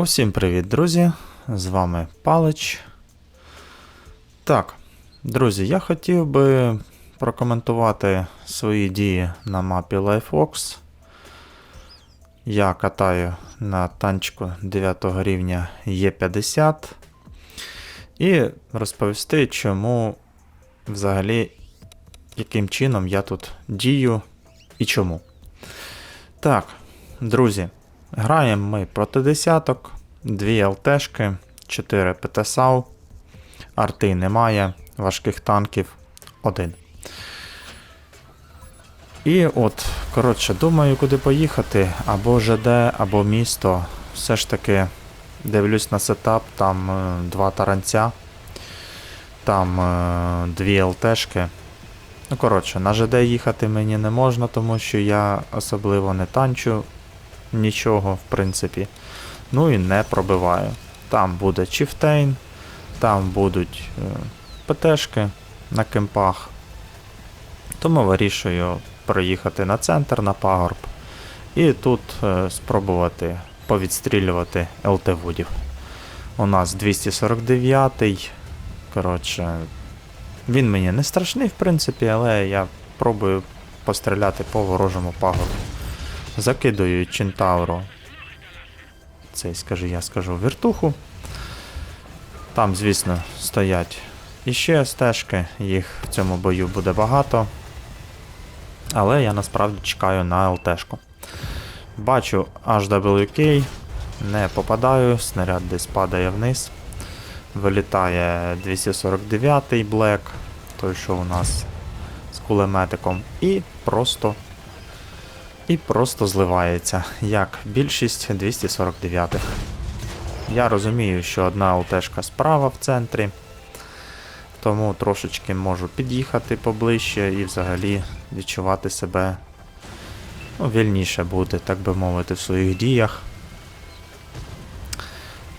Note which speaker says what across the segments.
Speaker 1: Усім привіт, друзі! З вами Палич. Так, друзі, я хотів би прокоментувати свої дії на мапі LifeWox. Я катаю на танчику 9 рівня Е50 і розповісти, чому взагалі, яким чином я тут дію і чому. Так, друзі. Граємо ми проти десяток, дві ЛТшки, 4 ПТСАУ, арти немає, важких танків один. І от, коротше, думаю, куди поїхати, або ЖД, або місто. Все ж таки дивлюсь на сетап, там е, два таранця, там е, дві ЛТшки. Ну, коротше, на ЖД їхати мені не можна, тому що я особливо не танчу нічого, в принципі. Ну і не пробиваю. Там буде Чіфтейн, там будуть е, ПТшки на кемпах. Тому вирішую проїхати на центр на пагорб. І тут е, спробувати повідстрілювати ЛТ-вудів. У нас 249-й. Коротше, він мені не страшний, в принципі, але я пробую постріляти по ворожому пагорбу. Закидую Чентавру. Цей, скажи, я скажу, вертуху. Там, звісно, стоять іще стежки, їх в цьому бою буде багато. Але я насправді чекаю на ЛТшку. Бачу HWK, не попадаю, снаряд десь падає вниз. Вилітає 249-й Black, той, що у нас з кулеметиком, і просто і просто зливається, як більшість 249-х. Я розумію, що одна ЛТшка справа в центрі, тому трошечки можу під'їхати поближче і взагалі відчувати себе ну, вільніше буде, так би мовити, в своїх діях.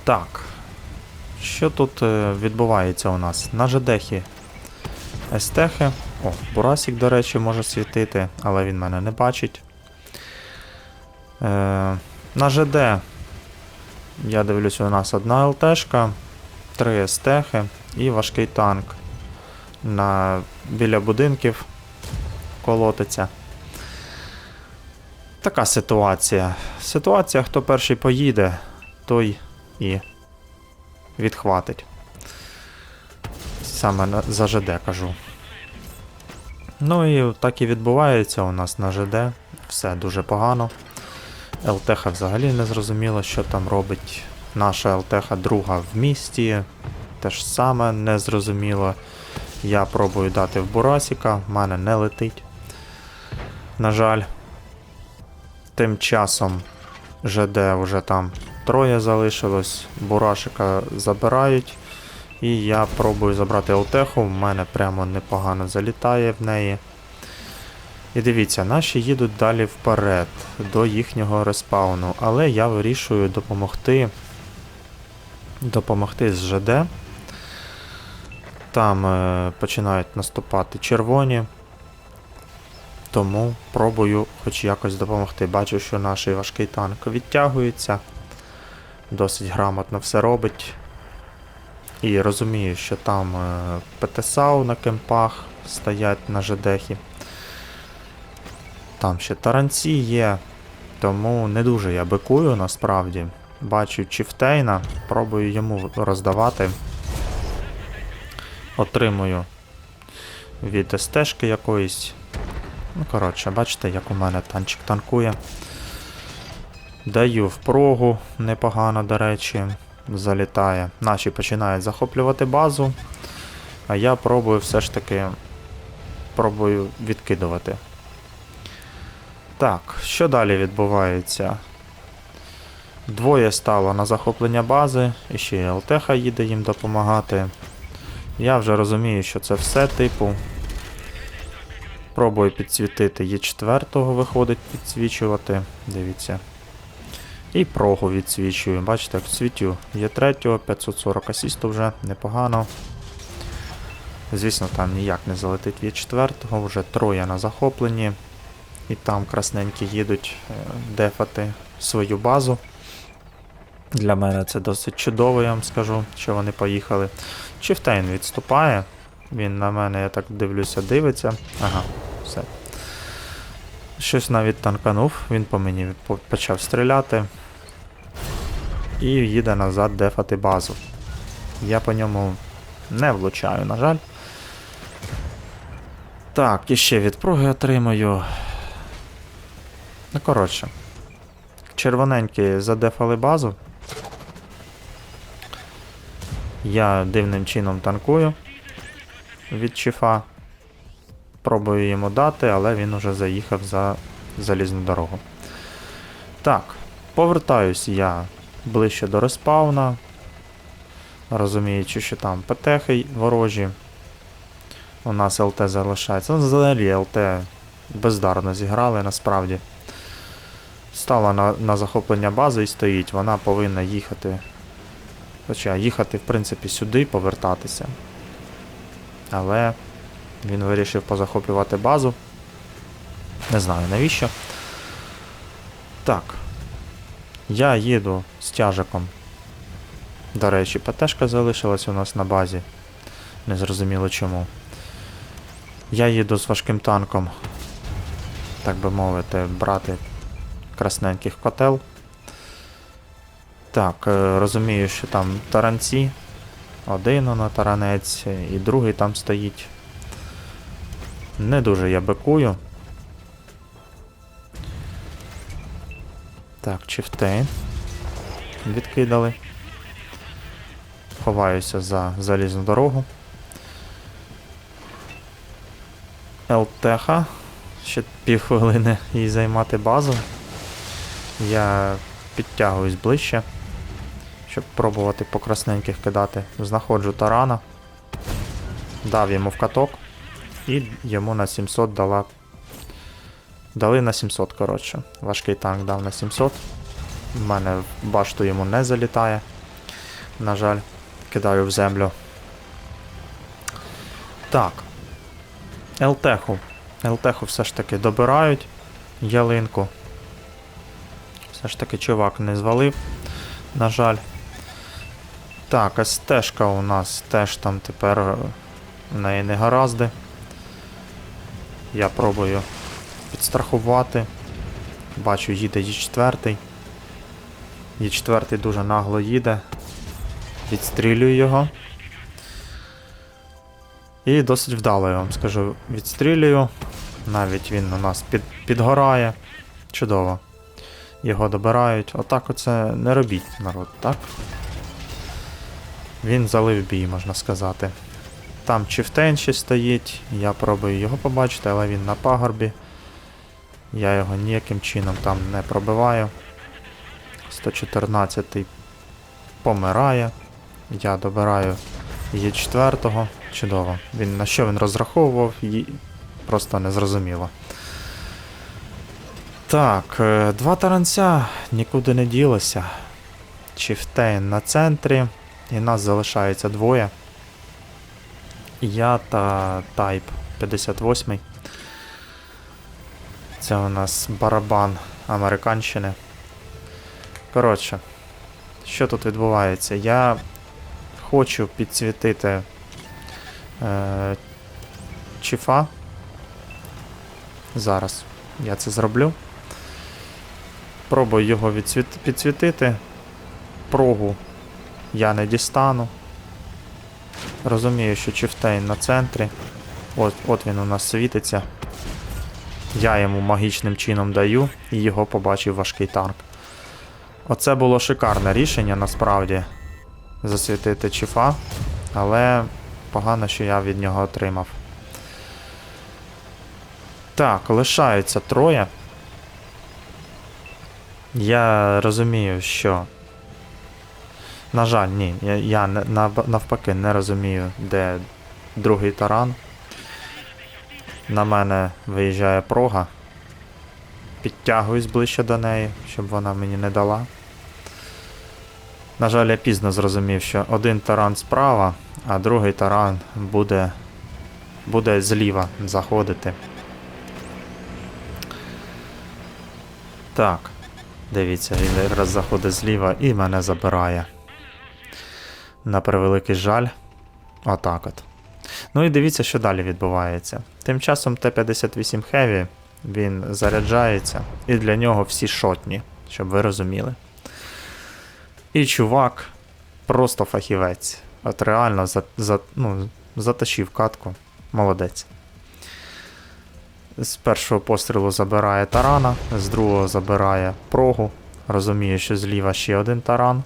Speaker 1: Так. Що тут е, відбувається у нас? На ЖДХі Естехи. О, Бурасік, до речі, може світити, але він мене не бачить. Е, на ЖД я дивлюсь, у нас одна ЛТшка, три стехи і важкий танк. На, Біля будинків колотиться. Така ситуація. Ситуація, хто перший поїде, той і відхватить. Саме за ЖД кажу. Ну і так і відбувається у нас на ЖД. Все дуже погано. ЛТХ взагалі не зрозуміло, що там робить. Наша ЛТХ друга в місті. Те ж саме не зрозуміло. Я пробую дати в Бурасіка, в мене не летить. На жаль. Тим часом ЖД вже там троє залишилось, Бурашика забирають. І я пробую забрати ЛТХу, в мене прямо непогано залітає в неї. І дивіться, наші їдуть далі вперед, до їхнього респауну, але я вирішую допомогти допомогти з ЖД. Там е, починають наступати червоні. Тому пробую хоч якось допомогти. Бачу, що наш важкий танк відтягується. Досить грамотно все робить. І розумію, що там е, ПТСАУ на кемпах стоять на ЖДХі. Там ще таранці є, тому не дуже я бикую насправді. Бачу Чіфтейна, пробую йому роздавати. Отримую від СТшки якоїсь. Ну, коротше, бачите, як у мене танчик танкує. Даю впрогу, непогано, до речі, залітає. Наші починають захоплювати базу, а я пробую все ж таки пробую відкидувати. Так, що далі відбувається? Двоє стало на захоплення бази, і ще й ЛТХ їде їм допомагати. Я вже розумію, що це все типу. Пробую підсвітити Є4 виходить підсвічувати. Дивіться. І прогу відсвічую. Бачите, як світю Є3, 540 асісту вже непогано. Звісно, там ніяк не залетить Є4, вже троє на захопленні. І там красненькі їдуть е, дефати свою базу. Для мене це досить чудово, я вам скажу, що вони поїхали. Чифтейн відступає. Він на мене, я так дивлюся, дивиться. Ага, все. Щось навіть танканув, він по мені почав стріляти. І їде назад дефати базу. Я по ньому не влучаю, на жаль. Так, і ще від проги отримаю. Ну, коротше. Червоненькі задефали базу. Я дивним чином танкую від чифа. Пробую йому дати, але він уже заїхав за залізну дорогу. Так, повертаюсь я ближче до респауна. Розуміючи, що там ПТХи ворожі. У нас ЛТ залишається. Ну, взагалі ЛТ бездарно зіграли насправді. Стала на, на захоплення бази і стоїть. Вона повинна їхати. Хоча їхати, в принципі, сюди, повертатися. Але він вирішив позахоплювати базу. Не знаю навіщо. Так. Я їду з тяжиком. До речі, ПТшка залишилась у нас на базі. Незрозуміло чому. Я їду з важким танком, так би мовити, брати красненьких котел. Так, е, розумію, що там таранці. Один на таранець, і другий там стоїть. Не дуже я бикую. Так, чифти. Відкидали. Ховаюся за залізну дорогу. ЛТХ. Ще півхвилини їй займати базу. Я підтягуюсь ближче, щоб пробувати по красненьких кидати. Знаходжу тарана. Дав йому в каток. І йому на 700 дала. Дали на 700, коротше. Важкий танк дав на 700. У мене башту йому не залітає. На жаль, кидаю в землю. Так. ЛТХу. ЛТХу все ж таки добирають ялинку. Все ж таки чувак не звалив, на жаль. Так, СТшка у нас теж там тепер е, в неї не гаразди. Я пробую підстрахувати. Бачу, їде Є4. Є4 дуже нагло їде. Відстрілюю його. І досить вдало, я вам скажу, відстрілюю. Навіть він у нас під, підгорає. Чудово. Його добирають. Отак оце не робіть, народ, так? Він залив бій, можна сказати. Там Чифтейн ще стоїть, я пробую його побачити, але він на пагорбі. Я його ніяким чином там не пробиваю. 114 помирає. Я добираю є четвертого. Чудово. Він на що він розраховував, і просто не зрозуміло. Так, е, два таранця нікуди не ділося. Чифтейн на центрі. І нас залишається двоє. Я та Type 58. Це у нас барабан Американщини. Коротше, що тут відбувається? Я хочу підсвітити е, чифа. Зараз я це зроблю. Пробую його відсвіт... підсвітити. Прогу я не дістану. Розумію, що Чифтейн на центрі. От, от він у нас світиться. Я йому магічним чином даю і його побачив важкий танк. Оце було шикарне рішення насправді засвітити чифа, але погано, що я від нього отримав. Так, лишаються троє. Я розумію, що. На жаль, ні. Я, я навпаки не розумію, де другий таран. На мене виїжджає прога. Підтягуюсь ближче до неї, щоб вона мені не дала. На жаль, я пізно зрозумів, що один таран справа, а другий таран буде, буде зліва заходити. Так. Дивіться, він якраз заходить зліва і мене забирає. На превеликий жаль. Отак от. Ну і дивіться, що далі відбувається. Тим часом Т-58 Heavy, він заряджається, і для нього всі шотні, щоб ви розуміли. І чувак просто фахівець. От реально за, за, ну, затащив катку. Молодець. З першого пострілу забирає тарана, з другого забирає прогу. Розуміє, що зліва ще один таран.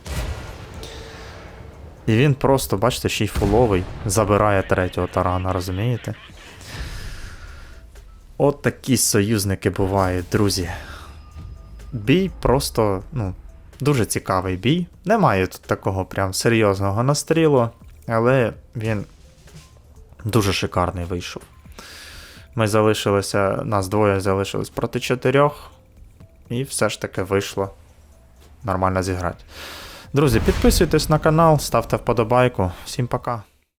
Speaker 1: І він просто, бачите, ще й фуловий, забирає третього тарана, розумієте? От такі союзники бувають, друзі. Бій просто, ну, дуже цікавий бій. Немає тут такого прям серйозного настрілу, але він дуже шикарний вийшов. Ми залишилися, нас двоє залишилось проти чотирьох, і все ж таки вийшло нормально зіграти. Друзі, підписуйтесь на канал, ставте вподобайку. Всім пока.